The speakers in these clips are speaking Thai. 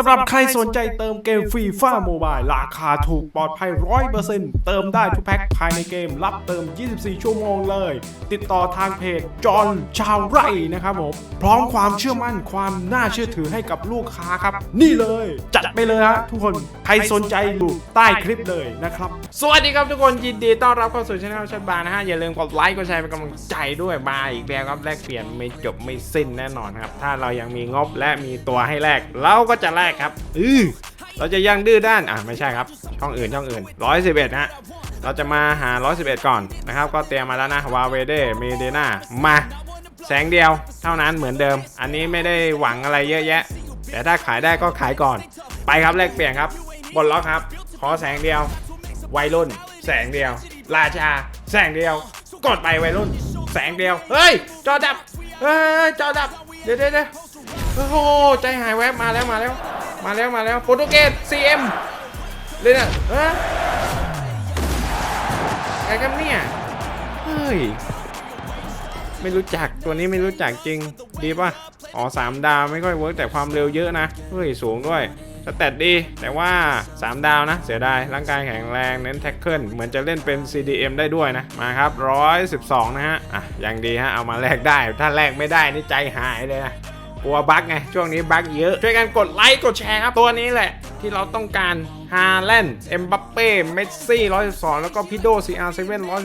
สำหรับใครสนใจเติมเกมฟรีฟ้าโมบายราคาถูกปลอดภัย 100%เติมได้ทุกแพ็คภายในเกม รับเติม 24 ชั่วโมงเลย ติดต่อทางเพจจอห์นชาวไร่นะครับผม พร้อมความเชื่อมั่นความน่าเชื่อถือให้กับลูกค้าครับ นี่เลย จัดไปเลยฮะทุกคน ใครสนใจอยู่ใต้คลิปเลยนะครับ สวัสดีครับทุกคนยินดีต้อนรับเข้าสู่ช่องชัดบาร์นะฮะอย่าลืมกดไลค์กดแชร์เป็นกำลังใจด้วยมาอีกแล้วครับแลกเปลี่ยนไม่จบไม่สิ้นแน่นอนครับถ้าเรายังมีงบและมีตัวให้แลกเราก็จะแลกครับอือเราจะยังดื้อด้านอะไม่ใช่ครับ ช่องอื่นช่องอื่น 111ฮะเราจะมาหา 111 ก่อนนะครับ ก็เตรียมมาแล้วนะวาเวเดเมเดนามาแสงเดียวเท่านั้นเหมือนเดิม อันนี้ไม่ได้หวังอะไรเยอะแยะ แต่ถ้าขายได้ก็ขายก่อน ไปครับแลกเปลี่ยนครับ บนล็อกครับ ขอแสงเดียว วัยรุ่น แสงเดียว ราชา แสงเดียว กดไปวัยรุ่น แสงเดียว เฮ้ย จอดับ เฮ้ย จอดับ เดี๋ยวเดี๋ยวเดี๋ยวโอ้โห ใจหายแวบมาแล้วมาแล้ว มาแล้วมาแล้วโปรตุเกส CM เลยนี่ยเฮ้ยอะไรกันเนี่ยเฮ้ยไม่รู้จักตัวนี้ไม่รู้จักจริง ดีป่ะ อ๋อสามดาวไม่ค่อยเวิร์กแต่ความเร็วเยอะนะ เฮ้ย สูงด้วยสแตทดี แต่ว่า 3 ดาวนะ เสียดาย ร่างกายแข็งแรง เน้นแท็กเกิลเหมือนจะเล่นเป็น CDM ได้ด้วยนะ มาครับ 112 นะฮะ อะยังดีฮะ เอามาแลกได้ ถ้าแลกไม่ได้นี่ใจหายเลยนะ กลัวบั๊กไง ช่วงนี้บั๊กเยอะ ช่วยกันกดไลค์ กดแชร์ครับ ตัวนี้แหละ ที่เราต้องการฮาแลนด์เอ็มบัปเป้ เมสซี่ 112 แล้วก็พิโด CR7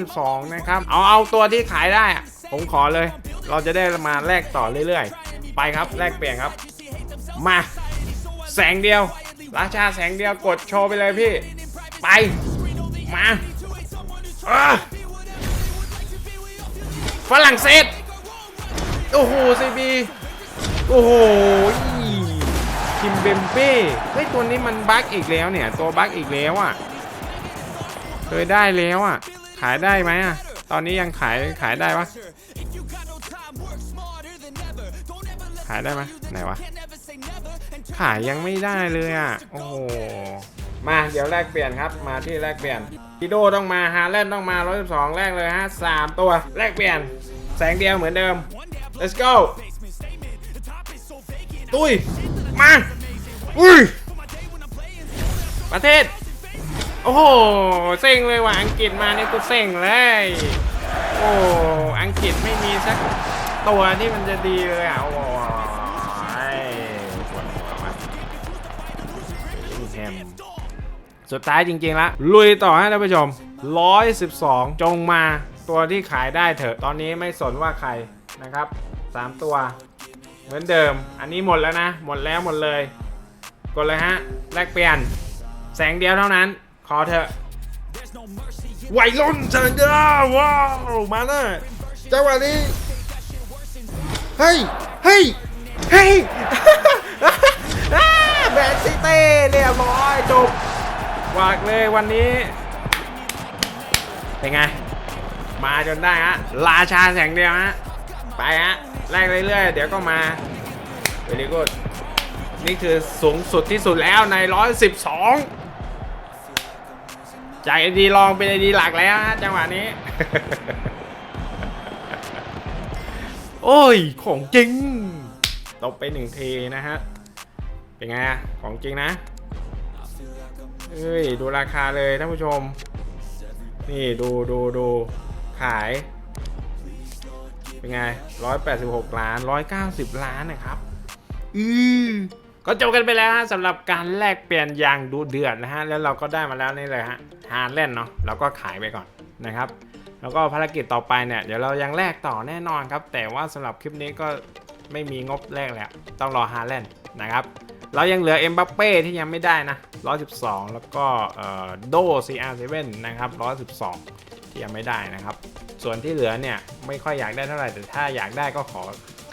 112 นะครับ เอาเอาตัวที่ขายได้ ผมขอเลย เราจะได้มาแลกต่อเรื่อยๆ ไปครับ แลกเปลี่ยนครับ มา แสงเดียว ราชาแสงเดียวกดโชว์ไปเลยพี่ ไป มาฝรั่งเศส โอ้โหซีบี โอ้โหคิมเบมเบ้เฮ้ยตัวนี้มันบั๊กอีกแล้วเนี่ย ตัวบั๊กอีกแล้วอะเคยได้แล้วอะ ขายได้ไหมอะ ตอนนี้ยังขายขายได้ปะขายได้ไหมไหนวะ ขายยังไม่ได้เลยอะ โอ้โห มาเดี๋ยวแลกเปลี่ยนครับ มาที่แลกเปลี่ยนพีโดต้องมาฮาแลนต้องมา112แลกเลยฮะสามตัว แลกเปลี่ยน แสงเดียวเหมือนเดิม let's go ตุ้ย มา อุ้ย ประเทศ โอ้โห เซ็งเลยว่ะอังกฤษมานี่กูเซ็งเลย โอ้ อังกฤษไม่มีสักตัวที่มันจะดีเลยอะ โอ้โหปวดหัวมากแฮมสุดท้ายจริงๆละลุยต่อให้ท่านผู้ชม 112 จงมาตัวที่ขายได้เถอะ ตอนนี้ไม่สนว่าใครนะครับ 3 ตัว เหมือนเดิม อันนี้หมดแล้วนะ หมดแล้วหมดเลย กดเลยฮะ แลกเปลี่ยน แสงเดียวเท่านั้น ขอเถอะไวรุ่นเชิญเด้อว้าวมาเลยจังหวะนี้ เฮ้ย เฮ้ย เฮ้ยแบนซิเต้เรียบร้อยจบวากเลยวันนี้ เป็นไง มาจนได้ฮะ ราชาแสงเดียวฮะ ไปฮะ แลกเรื่อยๆ เดี๋ยวก็มาเวลีกดนี่คือสูงสุดที่สุดแล้วใน 112 จากไอดีลองเป็นไอดีหลักแล้วฮะจังหวะนี้ โอ้ย ของจริงตบไปหนึ่งทีนะฮะ เป็นไงของจริงนะเอ้ย ดูราคาเลยท่านผู้ชม นี่ดูดูดูขาย เป็นไง186ล้าน190ล้านนะครับ อือก็จบกันไปแล้วฮะสำหรับการแลกเปลี่ยนอย่างดูเดือดนะฮะ แล้วเราก็ได้มาแล้วนี่เลยฮะฮาร์ดเล่นเนาะเราก็ขายไปก่อนนะครับ แล้วก็ภารกิจต่อไปเนี่ยเดี๋ยวเรายังแลกต่อแน่นอนครับ แต่ว่าสำหรับคลิปนี้ก็ไม่มีงบแลกแล้ว ต้องรอฮาร์แลนด์นะครับ เรายังเหลือเอ็มบัปเป้ที่ยังไม่ได้นะ 112 แล้วก็เอ่อโด CR7 นะครับ 112 ที่ยังไม่ได้นะครับ ส่วนที่เหลือเนี่ยไม่ค่อยอยากได้เท่าไหร่แต่ถ้าอยากได้ก็ขอ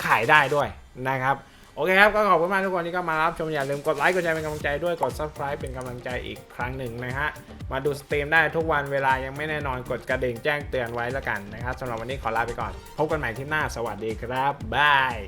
ขายได้ด้วยนะครับโอเคครับก็ขอบคุณมากทุกคนที่ก็มารับชมอย่าลืมกดไลค์กดแชร์เป็นกำลังใจด้วยกด subscribe เป็นกำลังใจอีกครั้งหนึ่งนะฮะมาดูสตรีมได้ทุกวันเวลายังไม่แน่นอนกดกระดิ่งแจ้งเตือนไว้แล้วกันนะครับสำหรับวันนี้ขอลาไปก่อน พบกันใหม่ที่หน้าสวัสดีครับบาย